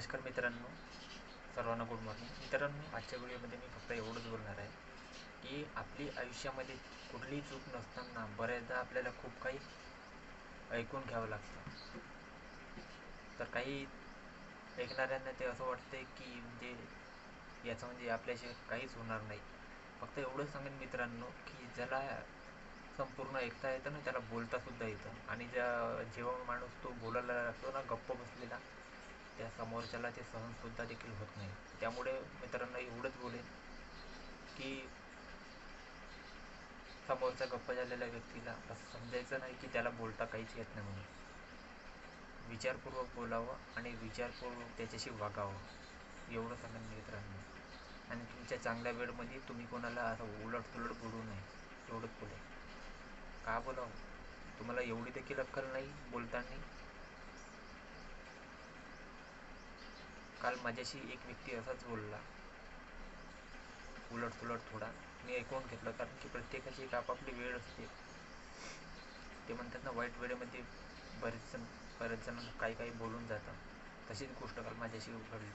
नमस्कार मित्रांनो सर्वांना गुड मॉर्निंग मित्रांनो आजच्या व्हिडिओमध्ये मी फक्त एवढंच बोलणार आहे की आपली आयुष्यामध्ये कुठलीही चूक नसताना बऱ्याचदा आपल्याला खूप काही ऐकून घ्यावं लागतं. तर काही ऐकणाऱ्यांना ते असं वाटते की म्हणजे याचं म्हणजे आपल्याशी काहीच होणार नाही. फक्त एवढंच सांगेन मित्रांनो की ज्याला संपूर्ण ऐकता येतं ना त्याला बोलतासुद्धा येतं. आणि ज्या जेव्हा माणूस तो बोलायला लागतो ना गप्प बसलेला त्या समोरच्याला ते सहनसुद्धा देखील होत नाही. त्यामुळे मित्रांनो एवढंच बोलेन की समोरचा गप्प झालेल्या व्यक्तीला असं समजायचं नाही की त्याला बोलता काहीच येत नाही म्हणून. विचारपूर्वक बोलावं आणि विचारपूर्वक त्याच्याशी वागावं. एवढं सांगेन मित्रांनो. आणि तुमच्या चांगल्या वेळमध्ये तुम्ही कोणाला असं उलट तुलट बोलू नये. एवढंच बोलेन. का बोलावं? तुम्हाला एवढी देखील अक्कल नाही बोलताना? काल माझ्याशी एक व्यक्ती असाच बोलला. उलट तुलट थोडा. मी ऐकून घेतलं कारण की प्रत्येकाची एक आपापली वेळ असते. ते म्हणतात ना वाईट वेळेमध्ये बरेच जण बरेच जण काही काही बोलून जातात. तशीच गोष्ट काल माझ्याशी घडली.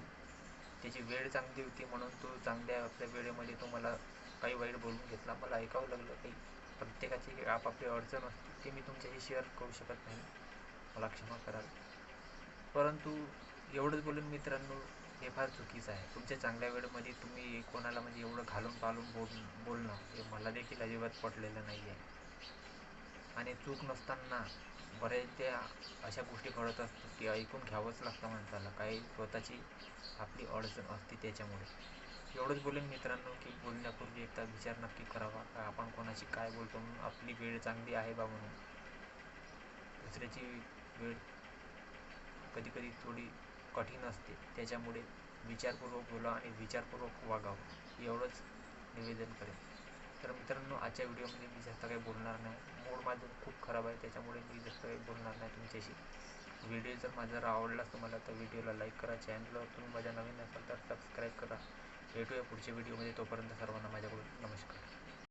त्याची वेळ चांगली होती म्हणून तो चांगल्या आपल्या वेळेमध्ये तो मला काही वाईट बोलून घेतला. मला ऐकावं लागलं काही प्रत्येकाची आपापली अडचण असते ते मी तुमच्याशी शेअर करू शकत नाही. मला क्षमा कराल. परंतु एवढंच बोलून मित्रांनो हे फार चुकीचं आहे. तुमच्या चांगल्या वेळेमध्ये तुम्ही कोणाला म्हणजे एवढं घालून पालून बोल बोलणं हे मला देखील अजिबात पटलेलं नाही आहे आणि चूक नसताना बऱ्याचदा अशा गोष्टी घडत असतात की ऐकून घ्यावंच लागतं माणसाला. काही स्वतःची आपली अडचण असते त्याच्यामुळे. एवढंच बोलेन मित्रांनो की बोलण्यापूर्वी एकदा विचार नक्की करावा. का आपण कोणाशी काय बोलतो म्हणून आपली वेळ चांगली आहे बा म्हणून. दुसऱ्याची वेळ कधी कधी थोडी कठीण असते. त्याच्यामुळे विचारपूर्वक बोला आणि विचारपूर्वक वागावं एवढंच निवेदन करेन. तर मित्रांनो आजच्या व्हिडिओमध्ये मी जास्त काही बोलणार नाही. मूड माझं खूप खराब आहे त्याच्यामुळे मी जास्त काही बोलणार नाही तुमच्याशी. व्हिडिओ जर माझा जर आवडलाच तुम्हाला तर व्हिडिओला लाईक करा. चॅनलवर तुम्ही माझ्या नवीन असाल तर सबस्क्राईब करा. भेटूया पुढच्या व्हिडिओमध्ये. तोपर्यंत सर्वांना माझ्याकडून नमस्कार.